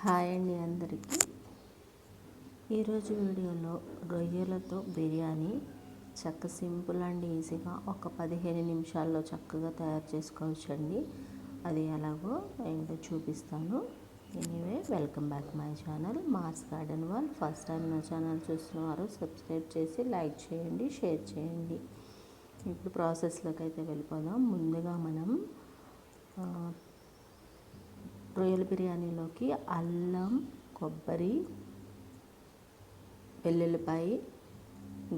Hi అండి అందరికీ. ఈరోజు వీడియోలో రొయ్యలతో బిర్యానీ చక్క సింపుల్ అండ్ ఈజీగా ఒక పదిహేను నిమిషాల్లో చక్కగా తయారు చేసుకోవచ్చండి. అది ఎలాగో ఏంటో చూపిస్తాను. Anyway welcome back my channel Mars Garden One first time నా ఛానల్ చూస్తున్నవారు సబ్స్క్రైబ్ చేసి లైక్ చేయండి షేర్ చేయండి. ఇప్పుడు ప్రాసెస్లోకి అయితే వెళ్ళిపోదాం. ముందుగా మనం రొయ్యల బిర్యానీలోకి అల్లం కొబ్బరి వెల్లుల్లిపాయ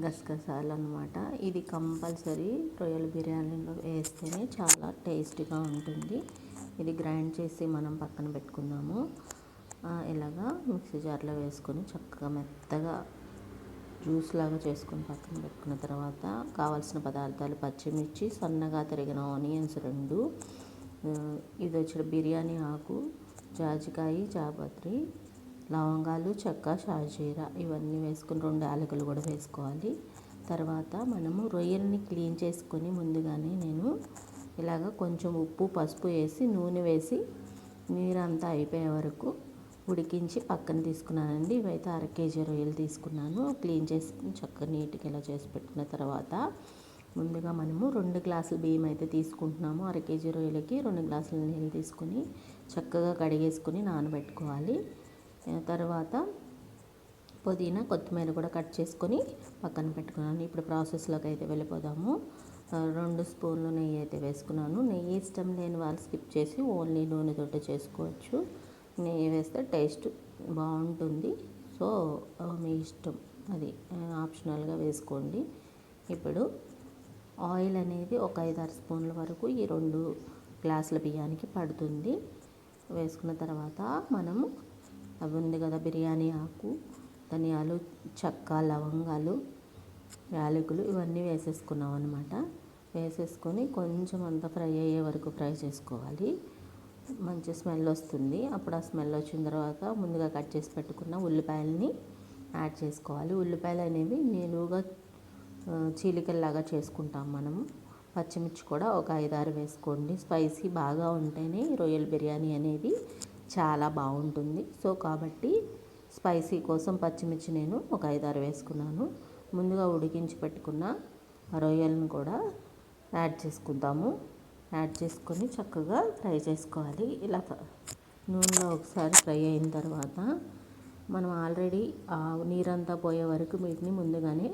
గసగసాలు అనమాట ఇది కంపల్సరీ రొయ్యల బిర్యానీలో వేస్తేనే చాలా టేస్టీగా ఉంటుంది. ఇది గ్రైండ్ చేసి మనం పక్కన పెట్టుకుందాము ఇలాగా మిక్సీ జార్లో వేసుకొని చక్కగా మెత్తగా జ్యూస్ లాగా చేసుకొని పక్కన పెట్టుకున్న తర్వాత కావాల్సిన పదార్థాలు పచ్చిమిర్చి సన్నగా తరిగిన ఆనియన్స్ రెండు ఇది వచ్చి బిర్యానీ ఆకు జాజికాయ జాపత్రి లవంగాలు చెక్క షాజీరా ఇవన్నీ వేసుకుని రెండు యాలకులు కూడా వేసుకోవాలి. తర్వాత మనము రొయ్యల్ని క్లీన్ చేసుకొని ముందుగానే నేను ఇలాగ కొంచెం ఉప్పు పసుపు వేసి నూనె వేసి నీరంతా అయిపోయే వరకు ఉడికించి పక్కన తీసుకున్నానండి. ఇవైతే అర కేజీ రొయ్యలు తీసుకున్నాను. క్లీన్ చేసుకుని చక్కగా నీట్గా ఇలా చేసి పెట్టుకున్న తర్వాత ముందుగా మనము రెండు గ్లాసులు బియ్యం అయితే తీసుకుంటున్నాము. అర కేజీ రొయ్యలకి రెండు గ్లాసుల నీళ్ళు తీసుకొని చక్కగా కడిగేసుకొని నానబెట్టుకోవాలి. తర్వాత పుదీనా కొత్తిమీర కూడా కట్ చేసుకొని పక్కన పెట్టుకున్నాను. ఇప్పుడు ప్రాసెస్లోకి అయితే వెళ్ళిపోదాము. రెండు స్పూన్లు నెయ్యి అయితే వేసుకున్నాను. నెయ్యి ఇష్టం లేని వాళ్ళు స్కిప్ చేసి ఓన్లీ నూనెతోటి చేసుకోవచ్చు. నెయ్యి వేస్తే టేస్ట్ బాగుంటుంది. సో మీ ఇష్టం. అది ఆప్షనల్గా వేసుకోండి. ఇప్పుడు ఆయిల్ అనేది ఒక ఐదు ఆరు స్పూన్ల వరకు ఈ రెండు గ్లాసుల బియ్యానికి పడుతుంది. వేసుకున్న తర్వాత మనము అవి ఉంది కదా బిర్యానీ ఆకు ధనియాలు చెక్క లవంగాలు యాలకులు ఇవన్నీ వేసేసుకున్నాం అనమాట వేసేసుకొని కొంచెం అంతా ఫ్రై అయ్యే వరకు ఫ్రై చేసుకోవాలి. మంచి స్మెల్ వస్తుంది. అప్పుడు ఆ స్మెల్ వచ్చిన తర్వాత ముందుగా కట్ చేసి పెట్టుకున్న ఉల్లిపాయలని యాడ్ చేసుకోవాలి. ఉల్లిపాయలు అనేవి నిలువుగా చీలికల్లాగా చేసుకుంటాం మనము. పచ్చిమిర్చి కూడా ఒక ఐదారు వేసుకోండి. స్పైసీ బాగా ఉంటేనే రొయ్యల బిర్యానీ అనేది చాలా బాగుంటుంది. సో కాబట్టి స్పైసీ కోసం పచ్చిమిర్చి నేను ఒక ఐదారు వేసుకున్నాను. ముందుగా ఉడికించి పెట్టుకున్న రొయ్యలను కూడా యాడ్ చేసుకుందాము. యాడ్ చేసుకొని చక్కగా ఫ్రై చేసుకోవాలి. ఇలా నూనెలో ఒకసారి ఫ్రై అయిన తర్వాత మనం ఆల్రెడీ నీరంతా పోయే వరకు వీటిని ముందుగానే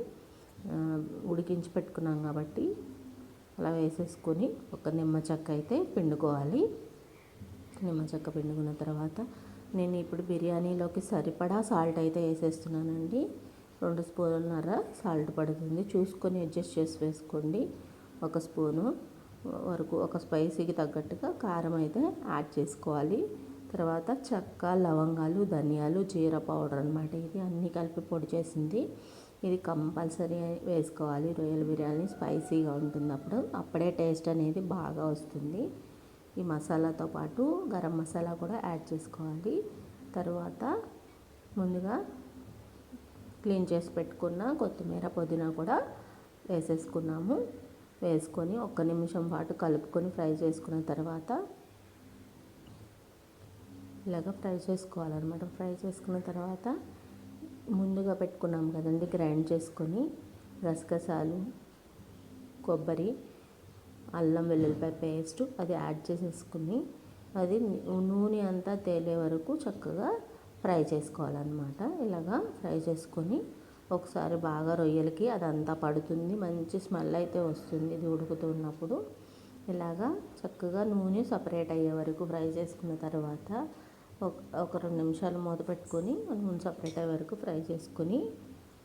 ఉడికించి పెట్టుకున్నాం కాబట్టి అలా వేసేసుకొని ఒక నిమ్మ చెక్క అయితే పిండుకోవాలి. నిమ్మ చెక్క పిండుకున్న తర్వాత నేను ఇప్పుడు బిర్యానీలోకి సరిపడా సాల్ట్ అయితే వేసేస్తున్నానండి. రెండు స్పూన్లన్నర సాల్ట్ పడుతుంది. చూసుకొని అడ్జస్ట్ చేసి వేసుకోండి. ఒక స్పూను వరకు ఒక స్పైసీకి తగ్గట్టుగా కారం అయితే యాడ్ చేసుకోవాలి. తర్వాత చెక్క లవంగాలు ధనియాలు జీర పౌడర్ అనమాట ఇది అన్నీ కలిపి పొడి చేసింది. ఇది కంపల్సరీ వేసుకోవాలి. రొయ్యల బిర్యానీ స్పైసీగా ఉంటుంది అప్పుడు అప్పుడే టేస్ట్ అనేది బాగా వస్తుంది. ఈ మసాలాతో పాటు గరం మసాలా కూడా యాడ్ చేసుకోవాలి. తర్వాత ముందుగా క్లీన్ చేసి పెట్టుకున్న కొత్తిమీర పుదీనా కూడా వేసేసుకున్నాము. వేసుకొని ఒక్క నిమిషం పాటు కలుపుకొని ఫ్రై చేసుకున్న తర్వాత ఇలాగ ఫ్రై చేసుకోవాలన్నమాట. ఫ్రై చేసుకున్న తర్వాత ముందుగా పెట్టుకున్నాం కదండి గ్రైండ్ చేసుకొని గసగసాలు కొబ్బరి అల్లం వెల్లుల్లిపాయ పేస్ట్ అది యాడ్ చేసేసుకుని అది నూనె అంతా తేలే వరకు చక్కగా ఫ్రై చేసుకోవాలన్నమాట. ఇలాగా ఫ్రై చేసుకొని ఒకసారి బాగా రొయ్యలకి అదంతా పడుతుంది మంచి స్మెల్ అయితే వస్తుంది ఇది ఉడుకుతున్నప్పుడు ఇలాగా చక్కగా నూనె సపరేట్ అయ్యే వరకు ఫ్రై చేసుకున్న తర్వాత ఒక రెండు నిమిషాలు మూత పెట్టుకొని నూనె సపరేట్ అయ్యే వరకు ఫ్రై చేసుకొని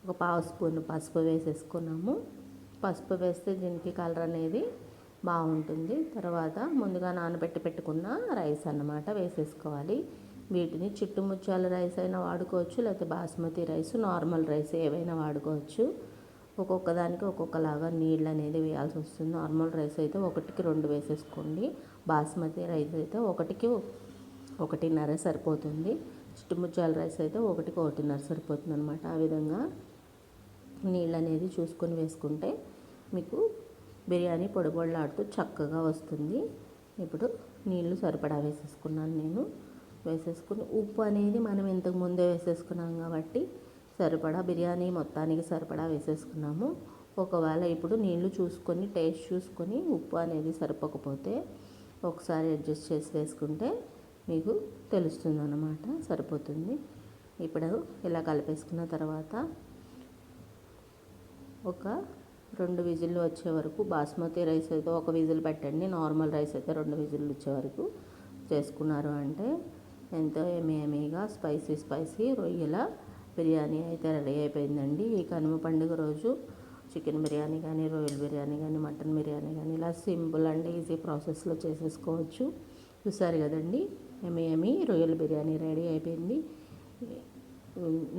ఒక పావు స్పూన్ పసుపు వేసేసుకున్నాము. పసుపు వేస్తే దీనికి కలర్ అనేది బాగుంటుంది. తర్వాత ముందుగా నానబెట్టి పెట్టుకున్న రైస్ అన్నమాట వేసేసుకోవాలి. వీటిని చుట్టుముచ్చాల రైస్ అయినా వాడుకోవచ్చు లేకపోతే బాస్మతి రైస్ నార్మల్ రైస్ ఏవైనా వాడుకోవచ్చు. ఒక్కొక్క దానికి ఒక్కొక్కలాగా నీళ్ళు అనేది వేయాల్సి వస్తుంది. నార్మల్ రైస్ అయితే ఒకటికి రెండు వేసేసుకోండి. బాస్మతి రైస్ అయితే ఒకటికి ఒకటిన్నర సరిపోతుంది. చుట్టుముచ్చాల రైస్ అయితే ఒకటికి ఒకటిన్నర సరిపోతుంది అనమాట ఆ విధంగా నీళ్ళు అనేది చూసుకొని వేసుకుంటే మీకు బిర్యానీ పొడిపొడలాడుతూ చక్కగా వస్తుంది. ఇప్పుడు నీళ్ళు సరిపడా వేసేసుకున్నాను నేను. వేసేసుకుని ఉప్పు అనేది మనం ఇంతకు ముందే వేసేసుకున్నాం కాబట్టి సరిపడా బిర్యానీ మొత్తానికి సరిపడా వేసేసుకున్నాము. ఒకవేళ ఇప్పుడు నీళ్ళు చూసుకొని టేస్ట్ చూసుకొని ఉప్పు అనేది సరిపోకపోతే ఒకసారి అడ్జస్ట్ చేసి వేసుకుంటే మీకు తెలుస్తుంది అన్నమాట సరిపోతుంది. ఇప్పుడు ఇలా కలిపేసుకున్న తర్వాత ఒక రెండు విజిల్లు వచ్చే వరకు బాస్మతి రైస్ అయితే ఒక విజిల్ పెట్టండి. నార్మల్ రైస్ అయితే రెండు విజిల్లు వచ్చే వరకు చేసుకున్నారు అంటే ఎంతో ఎమీగా స్పైసీ స్పైసీ రొయ్యల బిర్యానీ అయితే రెడీ అయిపోయిందండి. ఈ కనుమ పండుగ రోజు చికెన్ బిర్యానీ కానీ రొయ్యల బిర్యానీ కానీ మటన్ బిర్యానీ కానీ ఇలా సింపుల్ అండ్ ఈజీ ప్రాసెస్లో చేసేసుకోవచ్చు. చూసారు కదండి? ఎమి ఎమి రొయ్యల బిర్యానీ రెడీ అయిపోయింది.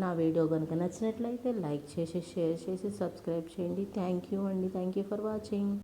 నా వీడియో కనుక నచ్చినట్లయితే లైక్ చేసి షేర్ చేసి సబ్స్క్రైబ్ చేయండి. థ్యాంక్ యూ అండి. Thank you for watching.